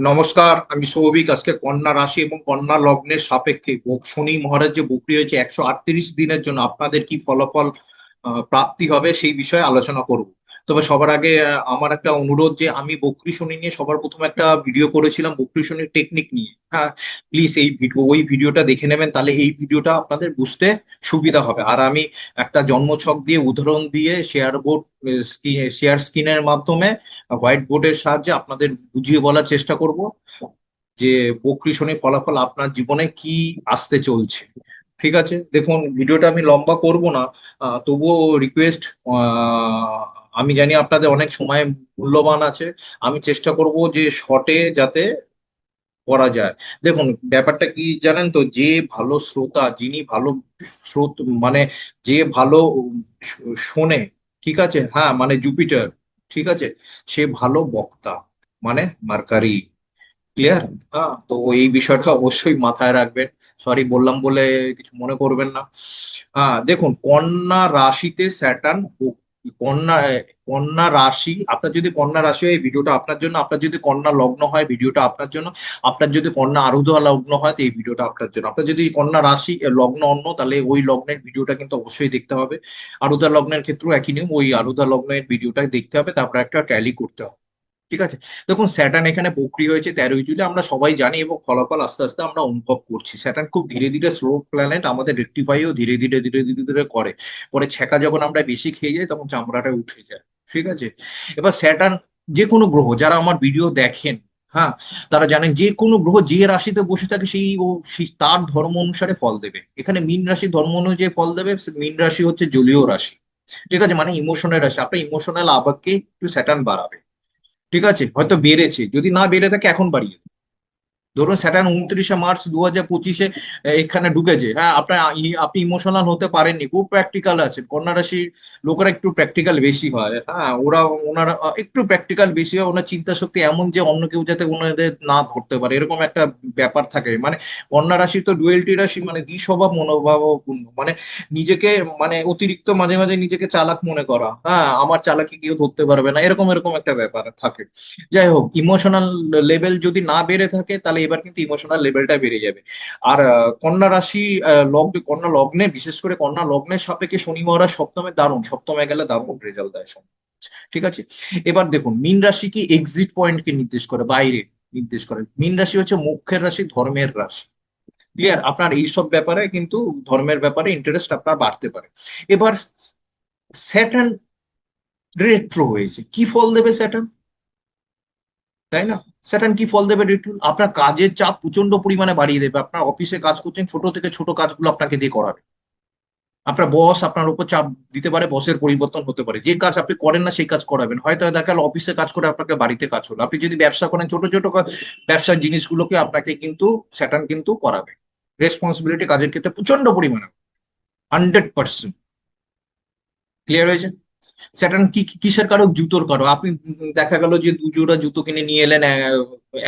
নমস্কার, আমি সৌভিক। আজকে কন্যা রাশি এবং কন্যা লগ্নের সাপেক্ষে শনি মহারাজ যে বকরি হয়েছে একশো আটত্রিশ দিনের জন্য আপনাদের কি ফলাফল প্রাপ্তি হবে সেই বিষয়ে আলোচনা করব। তবে সবার আগে আমার একটা অনুরোধ যে আমি বকরি শনি নিয়ে সবার প্রথমে একটা ভিডিও করেছিলাম, বকরি শনির টেকনিক নিয়ে। হ্যাঁ প্লিজ এই ভিডিও ওই ভিডিওটা দেখে নেবেন, তাহলে এই ভিডিওটা আপনাদের বুঝতে সুবিধা হবে। আর আমি একটা জন্মছক দিয়ে উদাহরণ দিয়ে শেয়ার বোর্ড শেয়ার স্ক্রিনের মাধ্যমে হোয়াইট বোর্ডের সাহায্যে আপনাদের বুঝিয়ে বলার চেষ্টা করব যে বকরি শনি ফলাফল আপনার জীবনে কি আসতে চলছে। ঠিক আছে? দেখুন, ভিডিওটা আমি লম্বা করব না তবুও রিকোয়েস্ট আমি জানি আপনাদের অনেক সময় মূল্যবান আছে। আমি চেষ্টা করব যে শর্টে যাতে করা যায়। দেখুন, ব্যাপারটা কি জানেন তো, যে ভালো শ্রোতা, যিনি ভালো শ্রোত মানে যে ভালো শোনে, ঠিক আছে? হ্যাঁ মানে জুপিটার ঠিক আছে? সে ভালো বক্তা মানে মার্কারি ক্লিয়ার হ্যাঁ তো এই বিষয়টা অবশ্যই মাথায় রাখবেন। সরি বললাম বলে কিছু মনে করবেন না। হ্যাঁ দেখুন, কন্যা রাশিতে স্যাটার্ন কন্যা কন্যা রাশি, আপনার যদি কন্যা রাশি হয়, এই ভিডিওটা আপনার জন্য, আপনার যদি কন্যা লগ্ন হয়, ভিডিওটা আপনার জন্য, আপনার যদি কন্যা আরুধা লগ্ন হয়, তো এই ভিডিওটা আপনার জন্য। আপনার যদি কন্যা রাশি লগ্ন অন্য, তাহলে ওই লগ্নের ভিডিওটা কিন্তু অবশ্যই দেখতে হবে। আরুধা লগ্নের ক্ষেত্রেও একই নিয়ম, ওই আরুধা লগ্নের ভিডিওটা দেখতে হবে, তারপর একটা ট্যালি করতে হবে। ঠিক আছে? দেখুন, স্যাটার্ন এখানে বকরি হয়েছে তেরোই জুলাই, আমরা সবাই জানি এবং ফলাফল আস্তে আস্তে আমরা অনুভব করছি। স্যাটার্ন খুব ধীরে ধীরে স্লো প্ল্যানেট আমাদের রেক্টিফাইও ধীরে ধীরে ধীরে ধীরে ধীরে করে। পরে ছ্যাঁকা যখন আমরা বেশি খেয়ে যাই, তখন চামড়াটা উঠে যায়। ঠিক আছে? এবার স্যাটার্ন যে কোনো গ্রহ, যারা আমার ভিডিও দেখেন হ্যাঁ তারা জানেন যে কোনো গ্রহ যে রাশিতে বসে থাকে, সেই ও তার ধর্ম অনুসারে ফল দেবে। এখানে মীন রাশি ধর্ম অনুযায়ী ফল দেবে মীন রাশি হচ্ছে জলীয় রাশি। ঠিক আছে? মানে ইমোশনের রাশি। আপনার ইমোশনাল আবেগকে একটু স্যাটার্ন বাড়াবে। ঠিক আছে হয়তো বেড়েছে যদি না বেড়ে থাকে এখন বাড়িয়ে। ধরুন স্যাটার্ন উনত্রিশে মার্চ দু হাজার পঁচিশে এখানে ঢুকেছে। হ্যাঁ আপনার আপনি ইমোশনাল হতে পারেননি, খুব প্র্যাকটিক্যাল আছে। কন্যা রাশির লোকেরা একটু প্র্যাকটিক্যাল বেশি হয়। হ্যাঁ ওরা, ওনারা একটু প্র্যাকটিক্যাল বেশি হয়, ওনার চিন্তা শক্তি এমন যে অন্য কেউ যাতে ওনাদের না ধরতে পারে, এরকম একটা ব্যাপার থাকে। মানে কন্যা রাশি তো ডুয়েলটি রাশি মানে দ্বিস্বভাব মনোভাবাপূর্ণ। মানে নিজেকে মানে অতিরিক্ত মাঝে মাঝে নিজেকে চালাক মনে করা। হ্যাঁ আমার চালাকি কেউ ধরতে পারবে না, এরকম এরকম একটা ব্যাপার থাকে। যাই হোক ইমোশনাল লেভেল যদি না বেড়ে থাকে, তাহলে এবার কিন্তু ইমোশনাল লেভেলটা বেড়ে যাবে। আর কন্যা রাশি লগ্ন, কন্যা লগ্নে, বিশেষ করে কন্যা লগ্নের সাপেক্ষে শনি মহারাজ সপ্তমে দারুণ, সপ্তমে গেলে দারুণ রেজাল্ট দেয়। ঠিক আছে? এবার দেখুন, মিন রাশি কি এক্সিট পয়েন্টকে নির্দেশ করে, বাইরে নির্দেশ করে? মিন রাশি হচ্ছে মুখ্যের রাশি, ধর্মের রাশি। ক্লিয়ার আপনার এইসব ব্যাপারে কিন্তু ধর্মের ব্যাপারে ইন্টারেস্ট আপনার বাড়তে পারে। এবার স্যাটার্ন রেট্রো হয়েছে। কি ফল দেবে স্যাটার্ন তাই না? স্যাটার্ন কি ফল দেবে রিটুল আপনার কাজের চাপ প্রচণ্ড পরিমাণে বাড়িয়ে দেবে। আপনার অফিসে কাজ করছেন, ছোট থেকে ছোট কাজগুলো আপনাকে দিয়ে করাবে। আপনার বস আপনার উপর চাপ দিতে পারে বসের পরিবর্তন হতে পারে। যে কাজ আপনি করেন না, সেই কাজ করাবেন। হয়তো দেখা গেল অফিসে কাজ করে আপনাকে বাড়িতে কাজ হলো। আপনি যদি ব্যবসা করেন, ছোট ছোট ব্যবসার জিনিসগুলোকে আপনাকে কিন্তু স্যাটার্ন কিন্তু করাবে। রেসপন্সিবিলিটি কাজের ক্ষেত্রে প্রচণ্ড পরিমাণে। হান্ড্রেড পার্সেন্ট ক্লিয়ার হয়েছে? স্যাটার্ন, কি কিসের কারও জুতোর কারও আপনি দেখা গেল যে দু জোড়া জুতো কিনে নিয়ে এলেন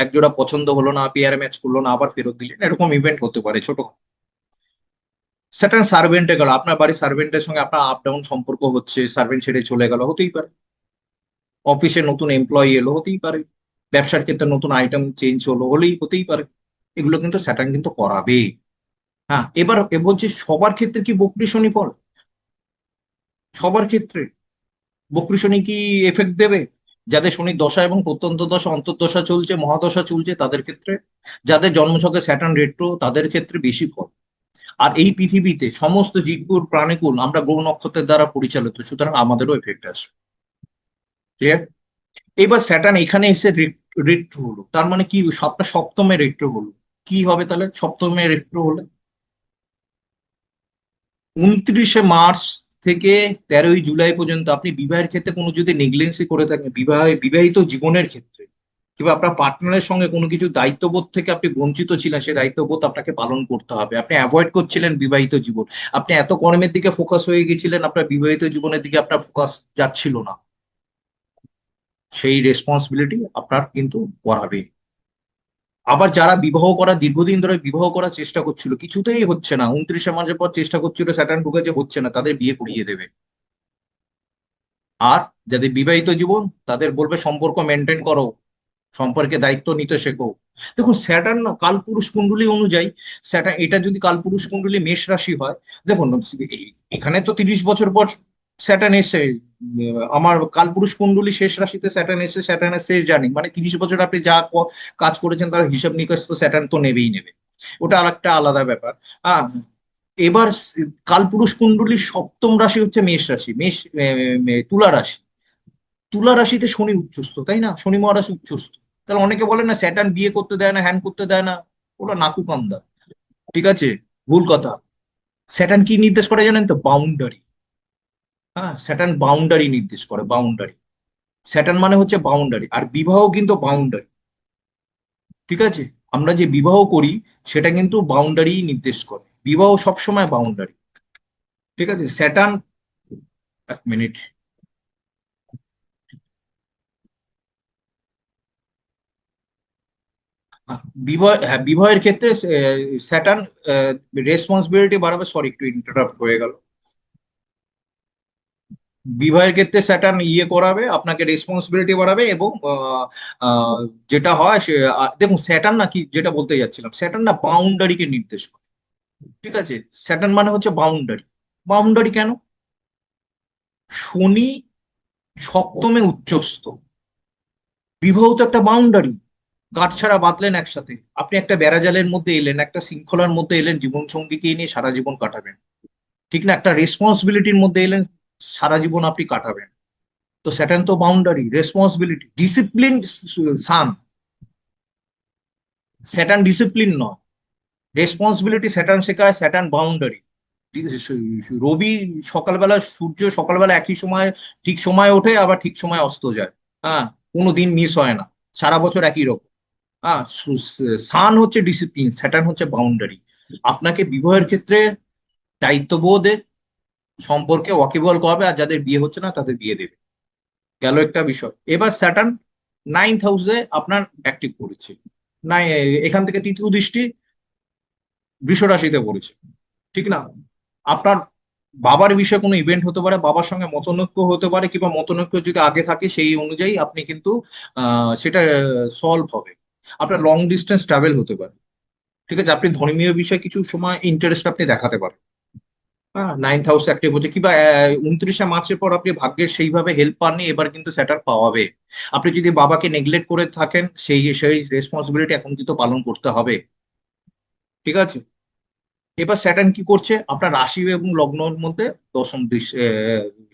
এক জোড়া পছন্দ হলো না, পেয়ার ম্যাচ করল না, আবার ফেরত দিলেন, এরকম ইভেন্ট হতে পারে ছোট স্যাটার্ন সার্ভেন্টে গেল। আপনার বাড়ির সার্ভেন্টের সঙ্গে আপনার আপ ডাউন সম্পর্ক হচ্ছে সার্ভেন্ট ছেড়ে চলে গেল, হতেই পারে। অফিসে নতুন এমপ্লয়ি এলো, হতেই পারে। ব্যবসার ক্ষেত্রে নতুন আইটেম চেঞ্জ হলো, হলেই হতেই পারে। এগুলো কিন্তু স্যাটার্ন কিন্তু করাবে। হ্যাঁ এবার, এ বলছি সবার ক্ষেত্রে কি বকরি শনি ফল? সবার ক্ষেত্রে। বকরি শনি কি এফেক্ট দেবে? যাদের শনির দশা এবং প্রত্যন্ত দশা, অন্তর্দশা চলছে, মহাদশা চলছে তাদের ক্ষেত্রে। যাদের জন্মছকে স্যাটার্ন রেট্রো, তাদের ক্ষেত্রে বেশি ফল। আর এই পৃথিবীতে সমস্ত জীবকুল, প্রাণীকুল আমরা গ্রহ নক্ষত্রের দ্বারা পরিচালিত, সুতরাং আমাদেরও এফেক্ট আসবে। ক্লিয়ার এবার স্যাটার্ন এখানে এসে রেট্রো হলো। তার মানে কি? সবটা সপ্তমে রেট্রো হলো। কি হবে তাহলে? সপ্তমে রেট্রো হলে? উনত্রিশে মার্চ থেকে তেরোই জুলাই পর্যন্ত আপনি বিবাহের ক্ষেত্রে কোনো যদি নেগলেন্সি করে থাকেন, বিবাহ, বিবাহিত জীবনের ক্ষেত্রে, কিংবা আপনার পার্টনারের সঙ্গে কোনো কিছু দায়িত্ববোধ থেকে আপনি বঞ্চিত ছিলেন সেই দায়িত্ববোধ আপনাকে পালন করতে হবে। আপনি অ্যাভয়েড করছিলেন বিবাহিত জীবন। আপনি এত কর্মের দিকে ফোকাস হয়ে গেছিলেন, আপনার বিবাহিত জীবনের দিকে আপনার ফোকাস যাচ্ছিল না। সেই রেসপন্সিবিলিটি আপনার কিন্তু করাবে আবার যারা বিবাহ করা দীর্ঘদিন ধরে বিবাহ করার চেষ্টা করছিল, কিছুতেই হচ্ছে না। উনত্রিশে মাসের পর চেষ্টা করছিল স্যাটার্ন ঢুকে যে হচ্ছে না, তাদের বিয়ে করিয়ে দেবে। আর যাদের বিবাহিত জীবন, তাদের বলবে সম্পর্ক মেনটেন করো, সম্পর্কে দায়িত্ব নিতে শেখো। দেখুন স্যাটার্ন কালপুরুষ কুণ্ডলী অনুযায়ী স্যাটার্ন এটা যদি কালপুরুষ কুণ্ডলী মেষ রাশি হয়, দেখুন, এখানে তো তিরিশ বছর পর স্যাটার্ন এসে আমার কালপুরুষ কুণ্ডলী শেষ রাশিতে স্যাটার্ন এসে স্যাটার্নের শেষ জার্নি মানে তিরিশ বছর আপনি যা কাজ করেছেন তার হিসাব নিকাশ তো স্যাটার্ন তো নেবেই নেবে। ওটা আর একটা আলাদা ব্যাপার। হ্যাঁ এবার কালপুরুষ কুণ্ডলীর সপ্তম রাশি হচ্ছে মেষ রাশি, মেষ তুলা রাশি। তুলা রাশিতে শনি উচ্চস্থ, তাই না? শনি মহারাজ উচ্চস্থ। তাহলে অনেকে বলে না, স্যাটার্ন বিয়ে করতে দেয় না, হ্যান করতে দেয় না। ওটা নাকু কান্দা। ঠিক আছে? ভুল কথা। স্যাটার্ন কি নির্দেশ করে জানেন তো? বাউন্ডারি। হ্যাঁ স্যাটার্ন বাউন্ডারি নির্দেশ করে বাউন্ডারি স্যাটার্ন মানে হচ্ছে বাউন্ডারি আর বিবাহ কিন্তু বাউন্ডারি ঠিক আছে? আমরা যে বিবাহ করি, সেটা কিন্তু বাউন্ডারি নির্দেশ করে। বিবাহ সবসময় বাউন্ডারি ঠিক আছে? স্যাটার্ন এক মিনিট বিবাহ হ্যাঁ বিবাহের ক্ষেত্রে স্যাটার্ন রেসপন্সিবিলিটি বাড়াবে। সরি একটু ইন্টারাপ্ট হয়ে গেল। বিবাহের ক্ষেত্রে স্যাটার্ন ইয়ে করাবে, আপনাকে রেসপন্সিবিলিটি বাড়াবে এবং যেটা হয় সে দেখুন স্যাটার্ন না কি, যেটা বলতে যাচ্ছিলাম স্যাটার্ন না বাউন্ডারিকে নির্দেশ করে। ঠিক আছে? স্যাটার্ন মানে হচ্ছে বাউন্ডারি বাউন্ডারি কেন? শনি সপ্তমে উচ্চস্থ। বিবাহ তো একটা বাউন্ডারি গাঠ ছাড়া বাঁধলেন একসাথে। আপনি একটা বেড়াজালের মধ্যে এলেন, একটা শৃঙ্খলার মধ্যে এলেন জীবন সঙ্গীকে নিয়ে সারা জীবন কাটাবেন। ঠিক না? একটা রেসপন্সিবিলিটির মধ্যে এলেন সারা জীবন আপনি কাটাবেন। তো স্যাটার্ন তো boundary responsibility discipline sun Saturn discipline নয়। রেসপন্সিবিলিটি স্যাটার্ন শেখায় স্যাটার্ন বাউন্ডারি রবি সকালবেলা, সূর্য সকালবেলা একই সময়, ঠিক সময় ওঠে, আবার ঠিক সময় অস্ত যায়। হ্যাঁ কোনো দিন মিস হয় না। সারা বছর একই রকম। হ্যাঁ সান হচ্ছে ডিসিপ্লিন স্যাটার্ন হচ্ছে বাউন্ডারি আপনাকে বিবাহের ক্ষেত্রে দায়িত্ববোধে সম্পর্কে ওয়াকিবল করবে আর যাদের বিয়ে হচ্ছে না তাদের বিয়ে দেবে। গেল একটা বিষয়। এবার স্যাটার্ন নাইন্থ হাউসে আপনার অ্যাক্টিভ করেছে নাই এখান থেকে তৃতীয় দৃষ্টি বৃষ রাশিতে পড়েছে। ঠিক না? আপনার বাবার বিষয়ে কোনো ইভেন্ট হতে পারে, বাবার সঙ্গে মতনৈক্য হতে পারে কিংবা মতনৈক্য যদি আগে থাকে, সেই অনুযায়ী আপনি কিন্তু সেটা সলভ হবে। আপনার লং ডিস্টেন্স ট্রাভেল হতে পারে। ঠিক আছে? আপনি ধর্মীয় বিষয়ে কিছু সময় ইন্টারেস্ট আপনি দেখাতে পারেন। নাইন্থ হাউস অ্যাক্টিভ হচ্ছে। কিংবা উনত্রিশে মার্চের পর আপনি ভাগ্যের সেইভাবে হেল্প পাননি, এবার কিন্তু সেটার পাওয়াবে। আপনি যদি বাবাকে নেগলেক্ট করে থাকেন, সেই সেই রেসপন্সিবিলিটি এখন কিন্তু পালন করতে হবে। ঠিক আছে? এবার স্যাটার্ন কি করছে? আপনার রাশি এবং লগ্নের মধ্যে দশম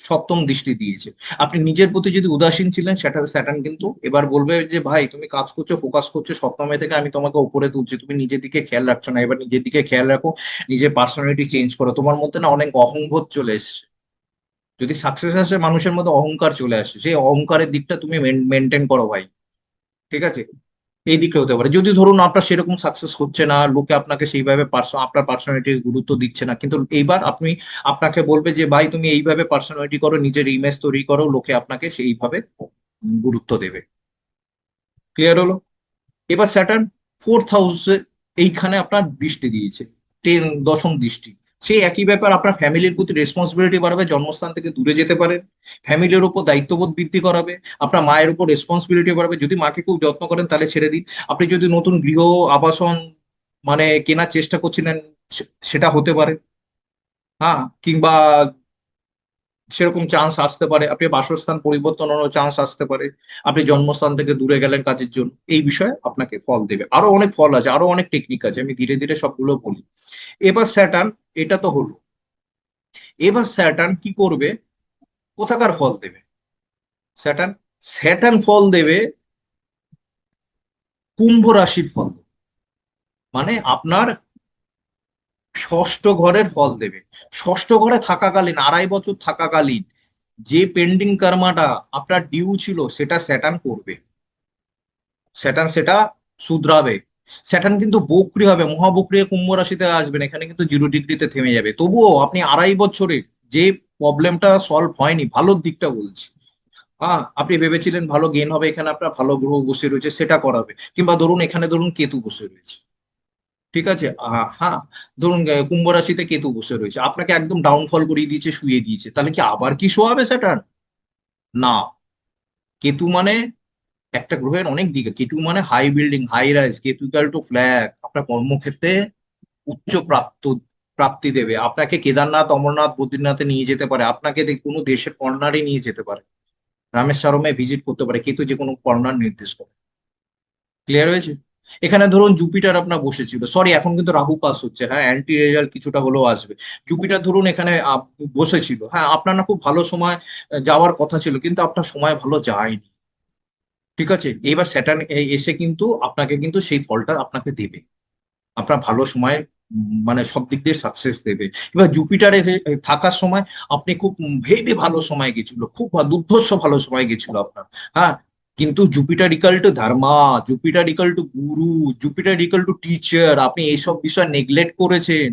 সপ্তম দৃষ্টি দিয়েছে। আপনি নিজের প্রতি যদি উদাসীন ছিলেন সেটা স্যাটার্ন কিন্তু এবার বলবে যে, ভাই, তুমি কাজ করছ ফোকাস করছ, সপ্তমে থেকে আমি তোমাকে উপরে তুলছি। তুমি নিজের দিকে খেয়াল রাখছো না। এবার নিজের দিকে খেয়াল রাখো নিজের পার্সোনালিটি চেঞ্জ করো। তোমার মধ্যে না অনেক অহংবোধ চলে এসছে। যদি সাকসেস আসে, মানুষের মধ্যে অহংকার চলে আসে। সেই অহংকারের দিকটা তুমি মেনটেন করো ভাই। ঠিক আছে? এই দিকটা হতে পারে। যদি ধরুন আপনার সেরকম সাকসেস হচ্ছে না, লোকে আপনাকে সেইভাবে আপনার পার্সোনালিটি গুরুত্ব দিচ্ছে না, কিন্তু এইবার আপনি, আপনাকে বলবে যে, ভাই, তুমি এইভাবে পার্সোনালিটি করো, নিজের ইমেজ তৈরি করো, লোকে আপনাকে সেইভাবে গুরুত্ব দেবে। ক্লিয়ার হলো? এবার স্যাটার্ন ফোর্থ হাউসে এইখানে আপনার দৃষ্টি দিয়েছে টেন দশম দৃষ্টি। সেই একই ব্যাপার আপনার ফ্যামিলির প্রতি রেসপন্সিবিলিটি বাড়াবে, জন্মস্থান থেকে দূরে যেতে পারেন ফ্যামিলির উপর দায়িত্ববোধ বৃদ্ধি করাবে, আপনার মায়ের উপর রেসপন্সিবিলিটি বাড়াবে। যদি মাকে খুব যত্ন করেন তাহলে ছেড়ে দিন। আপনি যদি নতুন গৃহ আবাসন মানে কেনার চেষ্টা করছিলেন সেটা হতে পারে। হ্যাঁ কিংবা সেরকম চান্স আসতে পারে, আপনি বাসস্থান পরিবর্তনের চান্স আসতে পারে, আপনি জন্মস্থান থেকে দূরে গেলেন কাজের জন্য, এই বিষয়ে আপনাকে ফল দেবে। আরও অনেক ফল আছে, আরও অনেক টেকনিক আছে, আমি ধীরে ধীরে সবগুলো বলি। এবার স্যাটার্ন এটা তো হলো। এবার স্যাটার্ন কি করবে? কোথাকার ফল দেবে? স্যাটার্ন স্যাটার্ন ফল দেবে, কুম্ভ রাশির ফল। মানে আপনার ষষ্ঠ ঘরের ফল দেবে। ষষ্ঠ ঘরে থাকাকালীন, আড়াই বছর থাকাকালীন যে পেন্ডিং কর্মাটা আপনার ডিউ ছিল, সেটা স্যাটার্ন করবে। স্যাটার্ন সেটা শুধরাবে। স্যাটার্ন কিন্তু বক্রি হবে মহাবক্রি কুম্ভ রাশিতে আসবেন, এখানে কিন্তু জিরো ডিগ্রিতে থেমে যাবে। তবুও আপনি আড়াই বছরের যে প্রবলেমটা সলভ হয়নি ভালোর দিকটা বলছি। হ্যাঁ আপনি ভেবেছিলেন ভালো গেন হবে, এখানে আপনার ভালো গ্রহ বসে রয়েছে, সেটা করাবে। কিংবা ধরুন, এখানে ধরুন কেতু বসে রয়েছে। ঠিক আছে? হ্যাঁ ধরুন কুম্ভ রাশিতে কেতু বসে রয়েছে। আপনাকে একদম ডাউনফল করিয়ে দিয়েছে, শুয়ে দিয়েছে। তাহলে কি আবার কি শোয়াবে স্যাটার্ন না। কেতু মানে একটা গ্রহের অনেক দিকে। কেতু মানে high building high rise Ketu to flag আপনার কর্মক্ষেত্রে উচ্চ প্রাপ্ত, প্রাপ্তি দেবে। আপনাকে কেদারনাথ, অমরনাথ, বদ্রীনাথে নিয়ে যেতে পারে। আপনাকে কোনো দেশের কর্নারে নিয়ে যেতে পারে। রামেশ্বরমে ভিজিট করতে পারে। কেতু যে কোনো কর্নার নির্দেশ করে। ক্লিয়ার হয়েছে? এখানে ধরুন জুপিটার আপনার বসেছিল। সরি এখন কিন্তু রাহু পাস হচ্ছে। হ্যাঁ অ্যান্টি রেজাল্ট কিছুটা হলেও আসবে। জুপিটার ধরুন এখানে বসেছিল। হ্যাঁ আপনার না খুব ভালো সময় যাওয়ার কথা ছিল, কিন্তু আপনার সময় ভালো যায়নি। ঠিক আছে? এবার স্যাটার্ন এসে কিন্তু আপনাকে কিন্তু সেই ফলটা আপনাকে দেবে। আপনার ভালো সময় মানে সব দিক দিয়ে সাকসেস দেবে। এবার জুপিটার এসে থাকার সময় আপনি খুব ভেবে ভালো সময় গেছিল। খুব দুর্ধর্ষ ভালো সময় গেছিল আপনার। হ্যাঁ কিন্তু Jupiter equal to dharma Jupiter equal to guru Jupiter equal to teacher আপনি এইসব বিষয় নেগলেক্ট করেছেন,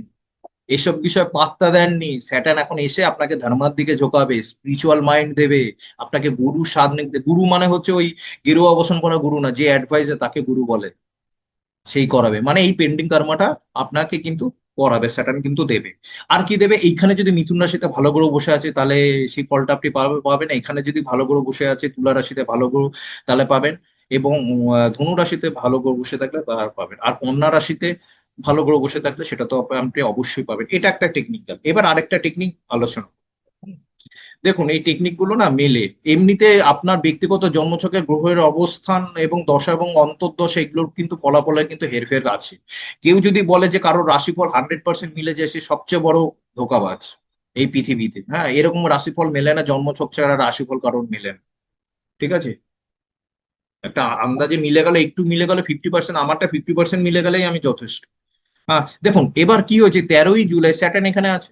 এসব বিষয় পাত্তা দেননি স্যাটার্ন এখন এসে আপনাকে ধর্মার দিকে ঝোঁকাবে স্পিরিচুয়াল মাইন্ড দেবে, আপনাকে গুরু সাধনে গুরু মানে হচ্ছে ওই গেরুয়া বসন করা গুরু না, যে অ্যাডভাইসে তাকে গুরু বলে। সেই করাবে। মানে এই পেন্ডিং কর্মাটা আপনাকে কিন্তু করাবে স্যাটার্ন কিন্তু দেবে। আর কি দেবে? এইখানে যদি মিথুন রাশিতে ভালো গ্রহ বসে আছে, তাহলে সেই ফলটা আপনি পাবে- পাবেন। এখানে যদি ভালো গ্রহ বসে আছে, তুলা রাশিতে ভালো গ্রহ, তাহলে পাবেন। এবং ধনু রাশিতে ভালো গ্রহ বসে থাকলে তার পাবেন। আর কন্যা রাশিতে ভালো গ্রহ বসে থাকলে সেটা তো আপনি অবশ্যই পাবেন। এটা একটা টেকনিক্যাল এবার আরেকটা টেকনিক আলোচনা। দেখুন, এই টেকনিকগুলো না মেলে। এমনিতে আপনার ব্যক্তিগত জন্মছকের গ্রহের অবস্থান এবং দশা এবং অন্তর্দশা এগুলোর কিন্তু ফলাফলের কিন্তু হেরফের আছে। কেউ যদি বলে যে কারোর রাশিফল হান্ড্রেড পার্সেন্ট মিলে যায়, সে সবচেয়ে বড় ধোকাবাজ এই পৃথিবীতে। হ্যাঁ এরকম রাশিফল মেলে না, জন্মছক ছাড়া রাশিফল কারোর মেলে না। ঠিক আছে? একটা আন্দাজে মিলে গেলে, একটু মিলে গেলে ফিফটি পার্সেন্ট আমারটা ফিফটি পার্সেন্ট মিলে গেলেই আমি যথেষ্ট। হ্যাঁ দেখুন, এবার কি হয়েছে? তেরোই জুলাই স্যাটার্ন এখানে আছে।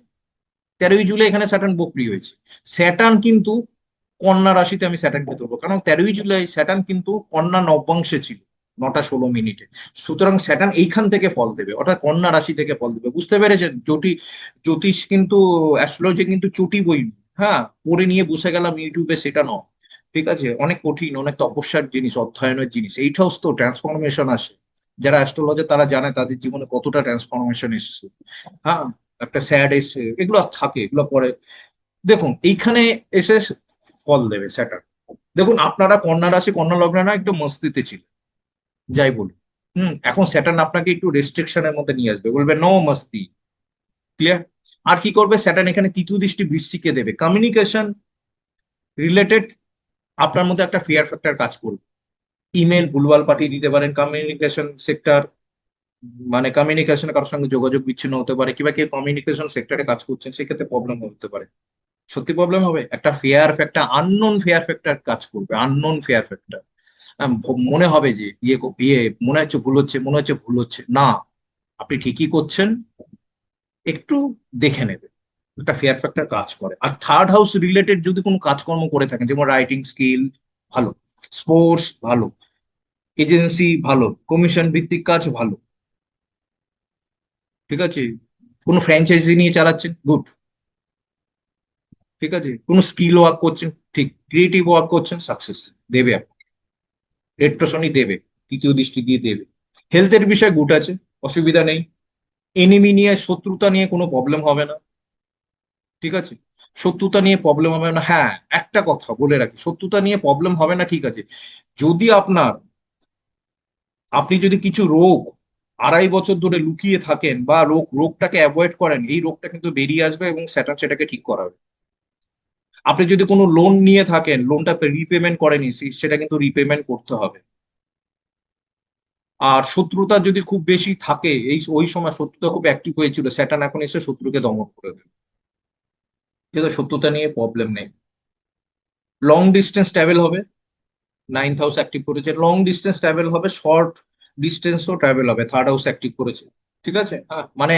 তেরোই জুলাই এখানে স্যাটার্ন বক্রি হয়েছে। স্যাটার্ন কিন্তু কন্যা রাশিতে আমি স্যাটার্নকে ধরবো কারণ তেরোই জুলাই স্যাটার্ন কিন্তু কন্যা নবংশে ছিল, নটা ষোলো মিনিটে। সুতরাং স্যাটার্ন এইখান থেকে ফল দেবে, অর্থাৎ কন্যা রাশি থেকে ফল দেবে। বুঝতে পেরেছেন? জ্যোতি, জ্যোতিষ কিন্তু অ্যাস্ট্রোলজি কিন্তু চুটি বই। হ্যাঁ পড়ে নিয়ে বসে গেলাম ইউটিউবে সেটা নয়। ঠিক আছে? অনেক কঠিন, অনেক তপস্যার জিনিস, অধ্যয়নের জিনিস। এইটাও তো ট্রান্সফরমেশন আসে। যারা অ্যাস্ট্রোলজার তারা জানে তাদের জীবনে কতটা ট্রান্সফরমেশন এসেছে। হ্যাঁ? একটা স্যাড এসছে এগুলো থাকে, এগুলো পরে। দেখুন, এইখানে এসে ফল দেবে স্যাটার্ন দেখুন, আপনারা কন্যা রাশি, কন্যা না একটু মস্তিতে ছিল যাই বলুন। হুম, এখন স্যাটার্ন আপনাকে একটু রেস্ট্রিকশনের মধ্যে নিয়ে আসবে। বলবে নো মস্তি। ক্লিয়ার আর কি করবে? স্যাটার্ন এখানে তৃতীয় দৃষ্টি বৃষ্টিকে দেবে। কমিউনিকেশন রিলেটেড আপনার মধ্যে একটা ফিয়ার ফ্যাক্টর কাজ করবে। ইমেল ভুলভাল পাঠিয়ে দিতে পারেন। কমিউনিকেশন সেক্টর মানে কমিউনিকেশন কারোর সঙ্গে যোগাযোগ বিচ্ছিন্ন হতে পারে, কিংবা কেউ কমিউনিকেশন সেক্টরে কাজ করছেন, সেক্ষেত্রে প্রবলেম হতে পারে। সত্যি প্রবলেম হবে? একটা fair factor unknown fair factor কাজ করবে আননোন ফেয়ার ফ্যাক্টর মনে হবে যে ইয়ে ইয়ে মনে হচ্ছে ভুল হচ্ছে, মনে হচ্ছে ভুল হচ্ছে। না, আপনি ঠিকই করছেন, একটু দেখে নেবে, একটা ফেয়ার ফ্যাক্টর কাজ করে। আর থার্ড হাউস রিলেটেড যদি কোনো কাজকর্ম করে থাকেন, যেমন রাইটিং স্কিল ভালো। স্পোর্টস ভালো। এজেন্সি ভালো। কমিশন ভিত্তিক কাজ, ভালো। ঠিক আছে? কোনো ফ্র্যাঞ্চাইজি নিয়ে চালাচ্ছেন গুড ঠিক আছে? কোনো স্কিল ওয়ার্ক করছেন ঠিক। ক্রিয়েটিভ ওয়ার্ক করছেন? সাকসেস দেবে আপনাকে। রেট্রোশনি দেবে। তৃতীয় দৃষ্টি দিয়ে দেবে। হেলথের বিষয়ে গুড আছে। অসুবিধা নেই। এনিমি নিয়ে শত্রুতা নিয়ে কোনো প্রবলেম হবে না। ঠিক আছে? শত্রুতা নিয়ে প্রবলেম হবে না। হ্যাঁ একটা কথা বলে রাখি। শত্রুতা নিয়ে প্রবলেম হবে না, ঠিক আছে? যদি আপনার, আপনি যদি কিছু রোগ আড়াই বছর ধরে লুকিয়ে থাকেন বা রোগ, রোগটাকে অ্যাভয়েড করেন, এই রোগটা কিন্তু বেরিয়ে আসবে এবং স্যাটার্ন সেটাকে ঠিক করাবে আপনি যদি কোনো লোন নিয়ে থাকেন লোনটা রিপেমেন্ট করেনি সেটা কিন্তু রিপেমেন্ট করতে হবে। আর শত্রুতা যদি খুব বেশি থাকে, এই, ওই সময় শত্রুতা খুব অ্যাক্টিভ হয়েছিল, স্যাটার্ন এখন এসে শত্রুকে দমন করে দেবে। কিন্তু শত্রুতা নিয়ে প্রবলেম নেই। লং ডিস্টেন্স ট্রাভেল হবে নাইন্থ হাউস অ্যাক্টিভ করেছে। লং ডিস্টেন্স ট্রাভেল হবে শর্ট ডিস্টেন্সও ট্রাভেল হবে থার্ড হাউস অ্যাক্টিভ করেছে ঠিক আছে? হ্যাঁ। মানে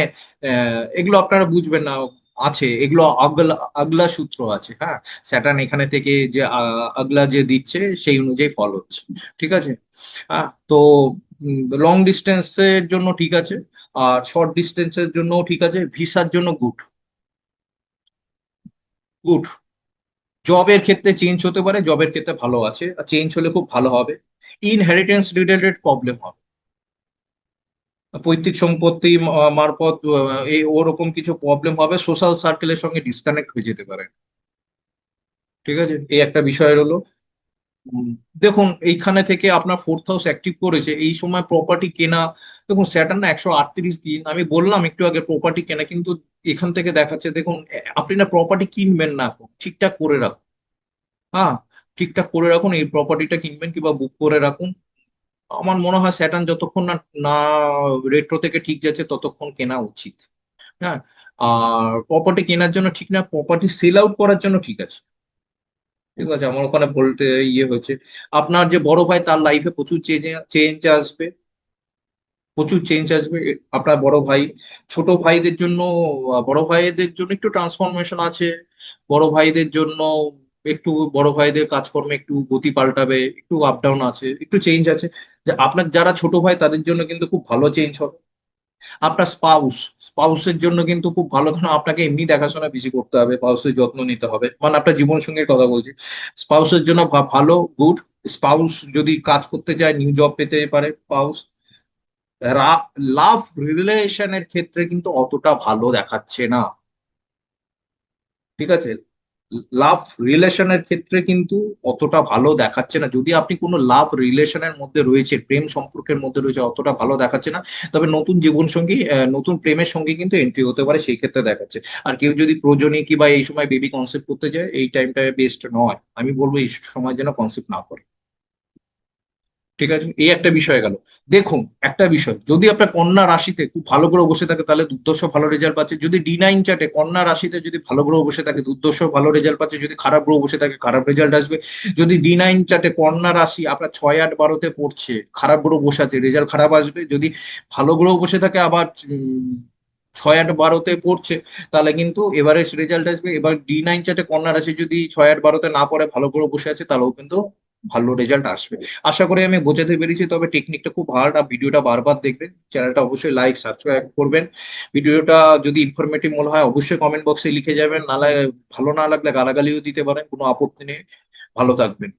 এগুলো আপনারা বুঝবেন না আছে এগুলো আগলা আগলা সূত্র আছে হ্যাঁ? স্যাটার্ন এখানে থেকে যে আগলা যে দিচ্ছে সেই অনুযায়ী ফল হচ্ছে ঠিক আছে? হ্যাঁ তো লং ডিস্টেন্সের জন্য ঠিক আছে আর শর্ট ডিস্টেন্সের জন্য ঠিক আছে ভিসার জন্য গুড গুড জবের ক্ষেত্রে চেঞ্জ হতে পারে জবের ক্ষেত্রে ভালো আছে আর চেঞ্জ হলে খুব ভালো হবে। ইনহেরিটেন্স রিলেটেড প্রবলেম হবে। পৈতৃক সম্পত্তি মারফত এই ওরকম কিছু প্রবলেম হবে সোশ্যাল সার্কেলের সঙ্গে ডিসকানেক্ট হয়ে যেতে পারে। ঠিক আছে? এই একটা বিষয় হলো দেখুন, এইখানে থেকে আপনার ফোর্থ হাউস অ্যাক্টিভ করেছে, এই সময় প্রপার্টি কেনা, দেখুন স্যাটার্ন না একশো আটত্রিশ দিন, আমি বললাম একটু আগে প্রপার্টি কেনা, কিন্তু এখান থেকে দেখাচ্ছে, দেখুন আপনি না প্রপার্টি কিনবেন না এখন, ঠিকঠাক করে রাখুন। হ্যাঁ ঠিকঠাক করে রাখুন, এই প্রপার্টিটা কিনবেন কিংবা বুক করে রাখুন। আমার মনে হয় স্যাটার্ন যতক্ষণ না না রেট্রো থেকে ঠিক যাচ্ছে ততক্ষণ কেনা উচিত। হ্যাঁ? আর প্রপার্টি কেনার জন্য ঠিক না প্রপার্টি সেল আউট করার জন্য ঠিক আছে। ঠিক আছে? আমার ওখানে বলতে ইয়ে হয়েছে। আপনার যে বড় ভাই, তার লাইফে প্রচুর চেঞ্জ আসবে। প্রচুর চেঞ্জ আসবে। আপনার বড় ভাই, ছোট ভাইদের জন্য, বড় ভাইদের জন্য একটু ট্রান্সফরমেশন আছে। বড় ভাইদের জন্য একটু বড় ভাইদের কাজকর্মে একটু গতি পাল্টাবে, একটু আপ ডাউন আছে, একটু চেঞ্জ আছে। যে আপনার, যারা ছোট ভাই তাদের জন্য কিন্তু খুব ভালো চেঞ্জ হবে। আপনার স্পাউস স্পাউসের জন্য কিন্তু খুব ভালো, কারণ আপনাকে এমনি দেখাশোনা বেশি করতে হবে স্পাউসের যত্ন নিতে হবে। মানে আপনার জীবন সঙ্গীর কথা বলছি। স্পাউসের জন্য ভালো গুড স্পাউস যদি কাজ করতে চায় নিউ জব পেতে পারে স্পাউস লাভ রিলেশনের ক্ষেত্রে কিন্তু অতটা ভালো দেখাচ্ছে না। ঠিক আছে? লাভ রিলেশনের ক্ষেত্রে কিন্তু অতটা ভালো দেখাচ্ছে না। যদি আপনি কোনো লাভ রিলেশনের মধ্যে রয়েছে, প্রেম সম্পর্কের মধ্যে রয়েছে, অতটা ভালো দেখাচ্ছে না। তবে নতুন জীবন সঙ্গী নতুন প্রেমের সঙ্গে কিন্তু এন্ট্রি হতে পারে, সেই ক্ষেত্রে দেখাচ্ছে। আর কেউ যদি প্রয়োজনী কি বা এই সময় বেবি কনসেপ্ট করতে যায় এই টাইমটা বেস্ট নয়। আমি বলব এই সময় যেন কনসেপ্ট না করে। ঠিক আছে? এই একটা বিষয় গেল। দেখুন, একটা বিষয়, যদি আপনার কন্যা রাশিতে খুব ভালো গ্রহ বসে থাকে, তাহলে দুর্দশ ভালো রেজাল্ট পাচ্ছে। যদি ডি নাইন চার্টে কন্যা রাশিতে যদি ভালো গ্রহ বসে থাকে, দুর্দশ ভালো রেজাল্ট পাচ্ছে। যদি খারাপ গ্রহ বসে থাকে, খারাপ রেজাল্ট আসবে। যদি ডি নাইন চার্টে কন্যা রাশি আপনার ছয় আট বারোতে পড়ছে, খারাপ গ্রহ বসে আছে রেজাল্ট খারাপ আসবে। যদি ভালো গ্রহ বসে থাকে, আবার ছয় আট বারোতে পড়ছে, তাহলে কিন্তু এভারেজ রেজাল্ট আসবে। এবার ডি নাইন চার্টে কন্যা রাশি যদি ছয় আট বারোতে না পড়ে, ভালো গ্রহ বসে আছে, তাহলেও কিন্তু ভালো রেজাল্ট আসবে। আশা করি আমি বোঝাতে পেরেছি, তবে টেকনিকটা খুব হার্ড আর ভিডিওটা বারবার দেখবেন। চ্যানেলটা অবশ্যই লাইক সাবস্ক্রাইব করবেন। ভিডিওটা যদি ইনফরমেটিভ মনে হয়, অবশ্যই কমেন্ট বক্সে লিখে যাবেন। নালে ভালো না লাগলে গালাগালিও দিতে পারেন, কোনো আপত্তি নেই। ভালো থাকবেন।